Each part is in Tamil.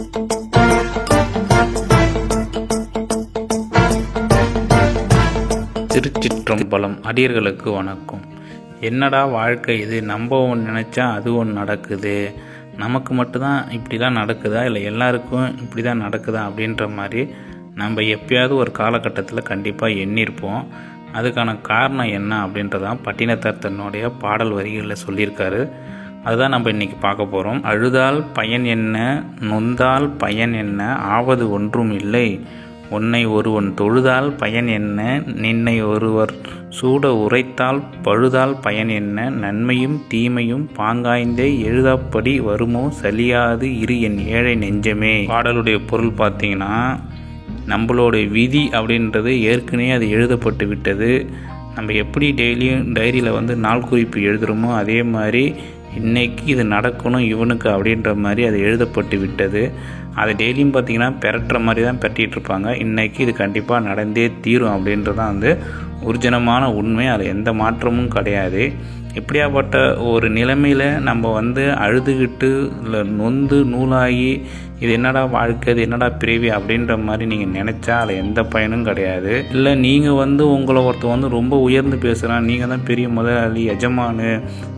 திருச்சிற்றம்பலம் அடியர்களுக்கு வணக்கம். என்னடா வாழ்க்கை இது? நம்ம ஒன்று நினச்சா அது ஒன்று நடக்குது. நமக்கு மட்டும்தான் இப்படிலாம் நடக்குதா? இல்லை எல்லாருக்கும் இப்படி தான் நடக்குதா? அப்படின்ற மாதிரி நம்ம எப்பயாவது ஒரு காலகட்டத்தில் கண்டிப்பாக எண்ணியிருப்போம். அதுக்கான காரணம் என்ன அப்படின்றதான் பட்டினத்தார் தன்னுடைய பாடல் வரிகளில் சொல்லியிருக்காரு. அதுதான் நம்ம இன்றைக்கி பார்க்க போகிறோம் அழுதால் பயன் என்ன? நொந்தால் பயன் என்ன? ஆவது ஒன்றும் இல்லை. உன்னை ஒருவன் தொழுதால் பயன் என்ன? நின்னை ஒருவர் சூட உரைத்தால் பழுதால் பயன் என்ன? நன்மையும் தீமையும் பாங்காய்ந்தே எழுதாப்படி வருமோ? சலியாது இரு என் ஏழை நெஞ்சமே. பாடலுடைய பொருள் பார்த்தீங்கன்னா நம்மளோடைய விதி அப்படின்றது ஏற்கனவே அது எழுதப்பட்டு விட்டது. நம்ம எப்படி டெய்லியும் டைரியில் வந்து நாள் குறிப்பு எழுதுகிறோமோ அதே மாதிரி இன்றைக்கி இது நடக்கணும் இவனுக்கு அப்படின்ற மாதிரி அது எழுதப்பட்டு விட்டது. அதை டெய்லியும் பார்த்தீங்கன்னா பெரட்டுற மாதிரி தான் பெரட்டிகிட்டு இருப்பாங்க. இது கண்டிப்பாக நடந்தே தீரும் அப்படின்றதான் வந்து உர்ஜனமான உண்மை. அது எந்த மாற்றமும் கிடையாது. இப்படியாப்பட்ட ஒரு நிலைமையில் நம்ம வந்து அழுதுகிட்டு இல்லை நொந்து நூலாகி இது என்னடா வாழ்க்கை இது என்னடா பிறவி அப்படின்ற மாதிரி நீங்கள் நினச்சா அதில் எந்த பயனும் கிடையாது. இல்லை நீங்கள் வந்து உங்களை ஒருத்தர் வந்து ரொம்ப உயர்ந்து பேசுகிறான் நீங்கள் தான் பெரிய முதலாளி எஜமானு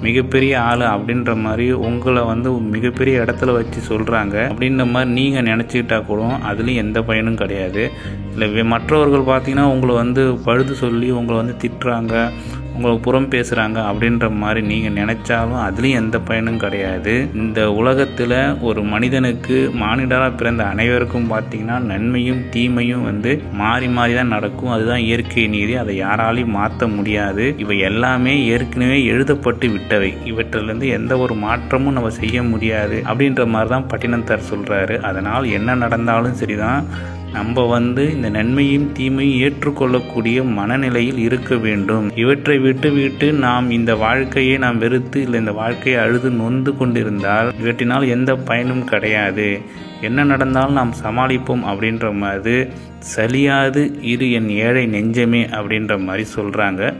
மிகப்பெரிய ஆள் அப்படின்ற மாதிரி உங்களை வந்து மிகப்பெரிய இடத்துல வச்சு சொல்கிறாங்க அப்படின்ற மாதிரி நீங்கள் நினச்சிக்கிட்டா கூட அதுலேயும் எந்த பயனும் கிடையாது. இல்லை மற்றவர்கள் பார்த்தீங்கன்னா உங்களை வந்து பழுது சொல்லி உங்களை வந்து திட்டுறாங்க. உங்களை புறம் பேசுகிறாங்க அப்படின்ற மாதிரி நீங்கள் நினச்சாலும் அதுலேயும் எந்த பயனும் கிடையாது. இந்த உலகத்தில் ஒரு மனிதனுக்கு மானிடராக பிறந்த அனைவருக்கும் பார்த்தீங்கன்னா நன்மையும் தீமையும் வந்து மாறி மாறி தான் நடக்கும். அதுதான் இயற்கை நீதி. அதை யாராலையும் மாற்ற முடியாது. இவை எல்லாமே ஏற்கனவே எழுதப்பட்டு விட்டவை. இவற்றிலிருந்து எந்த ஒரு மாற்றமும் நம்ம செய்ய முடியாது அப்படின்ற மாதிரி தான் பட்டினத்தார் சொல்கிறாரு அதனால் என்ன நடந்தாலும் சரிதான். நம்ம வந்து இந்த நன்மையும் தீமையும் ஏற்றுக்கொள்ளக்கூடிய மனநிலையில் இருக்க வேண்டும். இவற்றை விட்டு விட்டு நாம் இந்த வாழ்க்கையை நாம் வெறுத்து இல்லை இந்த வாழ்க்கையை அழுது நொந்து கொண்டிருந்தால் இவற்றினால் எந்த பயனும் கிடையாது. என்ன நடந்தாலும் நாம் சமாளிப்போம் அப்படின்ற மாதிரி சலியாது இரு என் ஏழை நெஞ்சமே அப்படின்ற மாதிரி சொல்கிறாங்க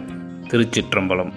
திருச்சிற்றம்பலம்.